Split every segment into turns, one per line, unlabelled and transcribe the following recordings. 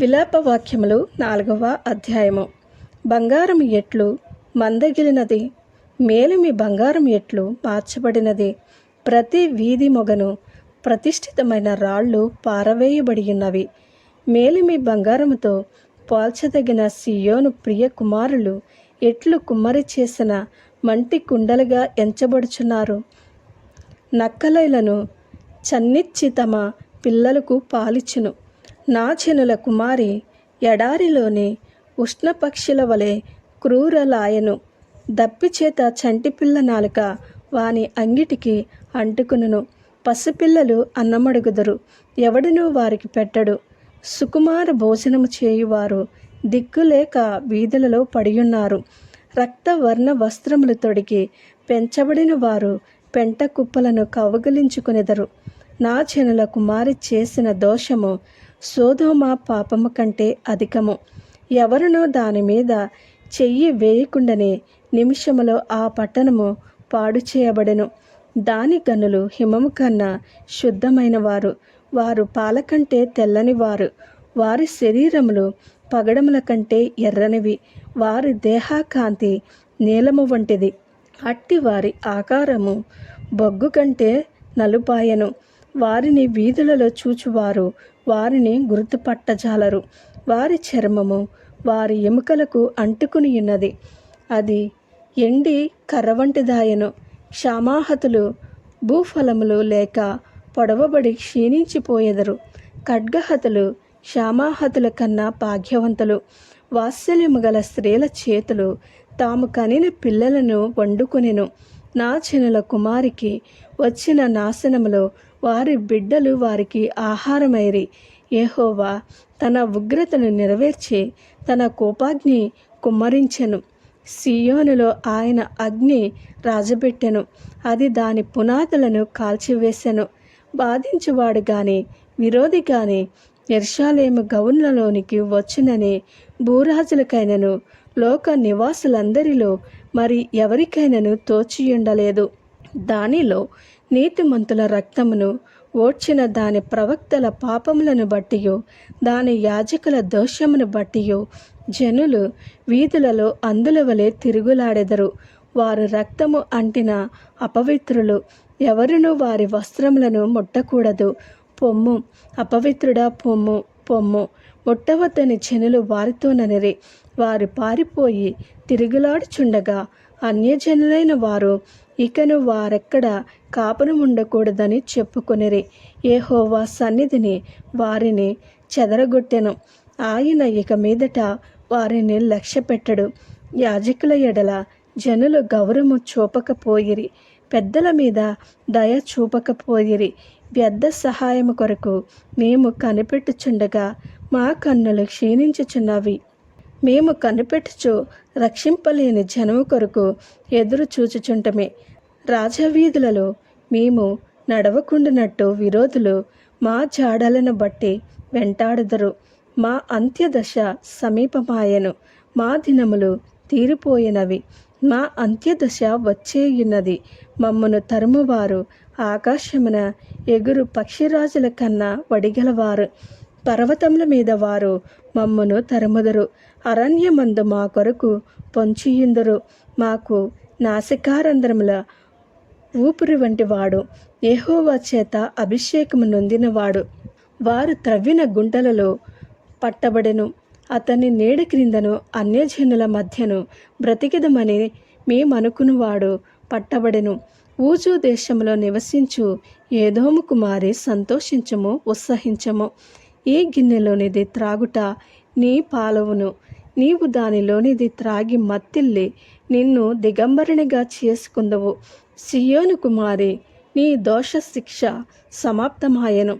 విలాపవాక్యములు నాలుగవ అధ్యాయము. బంగారం ఎట్లు మందగిలినది మేలిమి బంగారం ఎట్లు మార్చబడినది. ప్రతి వీధి మొగను ప్రతిష్ఠితమైన రాళ్ళు పారవేయబడి ఉన్నవి మేలిమి బంగారముతో పోల్చదగిన సియోను ప్రియ కుమారులు ఎట్లు కుమ్మరి చేసిన మంటి కుండలుగా ఎంచబడుచున్నారు. నక్కలైలను చన్నిచ్చి తమ పిల్లలకు పాలిచ్చును నాచెనుల కుమారి ఎడారిలోని ఉష్ణపక్షుల వలె క్రూరలాయను. దప్పిచేత చంటిపిల్ల నాలుక వాని అంగిటికి అంటుకును పసిపిల్లలు అన్నమడుగుదరు. ఎవడనూ వారికి పెట్టడు. సుకుమార భోజనము చేయువారు దిక్కులేక వీధులలో పడియున్నారు. రక్తవర్ణ వస్త్రములు తొడిగి పెంచబడిన వారు పెంట కుప్పలను కవగలించుకునెదరు నా చెనుల కుమారి చేసిన దోషము సోదోమ పాపము కంటే అధికము. ఎవరునో దాని మీద చెయ్యి వేయకుండానే నిమిషములో ఆ పట్టణము పాడు చేయబడెను. దాని గనులు హిమము కన్నా శుద్ధమైన వారు వారు పాల కంటే తెల్లని వారు వారి శరీరములు పగడముల కంటే ఎర్రనివి. వారి దేహాకాంతి నీలము వంటిది. అట్టి వారి ఆకారము బొగ్గు కంటే నలుపాయను. వారిని వీధులలో చూచువారు వారిని గుర్తుపట్టజాలరు. వారి చర్మము వారి ఎముకలకు అంటుకుని ఉన్నది. అది ఎండి కర్ర వంటిదాయను క్షామాహతులు భూఫలములు లేక పొడవబడి క్షీణించిపోయెదరు. ఖడ్గహతులు క్షామాహతుల కన్నా భాగ్యవంతులు. వాత్సల్యము గల స్త్రీల చేతులు తాము కనిన పిల్లలను వండుకొనెను. నా చినుల కుమారికి వచ్చిన నాశనములో వారి బిడ్డలు వారికి ఆహారమైరి. ఏహోవా తన ఉగ్రతను నెరవేర్చి తన కోపాగ్ని కుమ్మరించెను. సియోనులో ఆయన అగ్ని రాజబెట్టెను. అది దాని పునాదులను కాల్చివేశాను బాధించువాడు గాని విరోధి గాని ఎర్షాలేము గౌన్లలోనికి వచ్చునని భూరాజులకైనను లోక నివాసులందరిలో మరి ఎవరికైనాను తోచియుండలేదు. దానిలో నీతిమంతుల రక్తమును ఓడ్చిన దాని ప్రవక్తల పాపములను బట్టియో దాని యాజకుల దోషమును బట్టియో జనులు వీధులలో అందుల వలె తిరుగులాడెదరు. వారు రక్తము అంటిన అపవిత్రులు ఎవరునూ వారి వస్త్రములను ముట్టకూడదు. పొమ్ము అపవిత్రుడా పొమ్ము పొమ్ము ఒట్టవద్దని జనులు వారితోననిరి వారు పారిపోయి తిరుగులాడుచుండగా అన్యజనులైన వారు ఇకను వారెక్కడ కాపురం ఉండకూడదని చెప్పుకొనిరి. ఏహోవా సన్నిధిని వారిని చెదరగొట్టెను. ఆయన ఇక మీదట వారిని లక్ష్య పెట్టడు యాజకుల ఎడల జనులు గౌరవము చూపకపోయిరి. పెద్దల మీద దయ చూపకపోయిరి. వ్యర్థ సహాయము కొరకు మేము కనిపెట్టుచుండగా మా కన్నులు క్షీణించుచున్నవి. మేము కనిపెట్టుచు రక్షింపలేని జనము కొరకు ఎదురు చూచుచుంటమే. రాజవీధులలో మేము నడవకుండునట్టు విరోధులు మా జాడలను బట్టి వెంటాడుదరు. మా అంత్యదశ సమీపమాయను. మా దినములు తీరిపోయినవి. మా అంత్యదశ వచ్చేయున్నది. మమ్మను తరుమువారు. ఆకాశమున ఎగురు పక్షిరాజుల కన్నా వడిగలవారు. పర్వతముల మీద వారు మమ్మను తరుముదరు. అరణ్యమందు మా కొరకు పొంచియుందురు. మాకు నాసికారంధ్రముల ఊపిరి వంటి వాడు. ఏహోవా చేత అభిషేకము నొందినవాడు. వారు త్రవ్విన గుంటలలో పట్టబడెను. అతన్ని నీడ క్రిందను అన్యజనుల మధ్యను బ్రతికిదమని మేమనుకునివాడు పట్టబడెను. ఊజు దేశంలో నివసించు ఏదోము కుమారి సంతోషించము ఉత్సహించము. ఈ గిన్నెలోనిది త్రాగుట? నీ పాలవును. నీవు దానిలోనిది త్రాగి మత్తిల్లి నిన్ను దిగంబరినిగా చేసుకుందవు. సియోను కుమారి నీ దోష శిక్ష సమాప్తమాయను.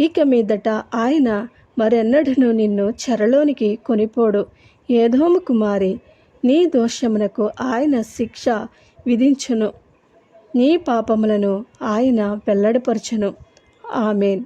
ఇక మీదట ఆయన మరెన్నడను నిన్ను చెరలోనికి కొనిపోడు. ఏదోము కుమారి నీ దోషమునకు ఆయన శిక్ష విధించును. నీ పాపములను ఆయన వెల్లడిపరచును. ఆమెన్.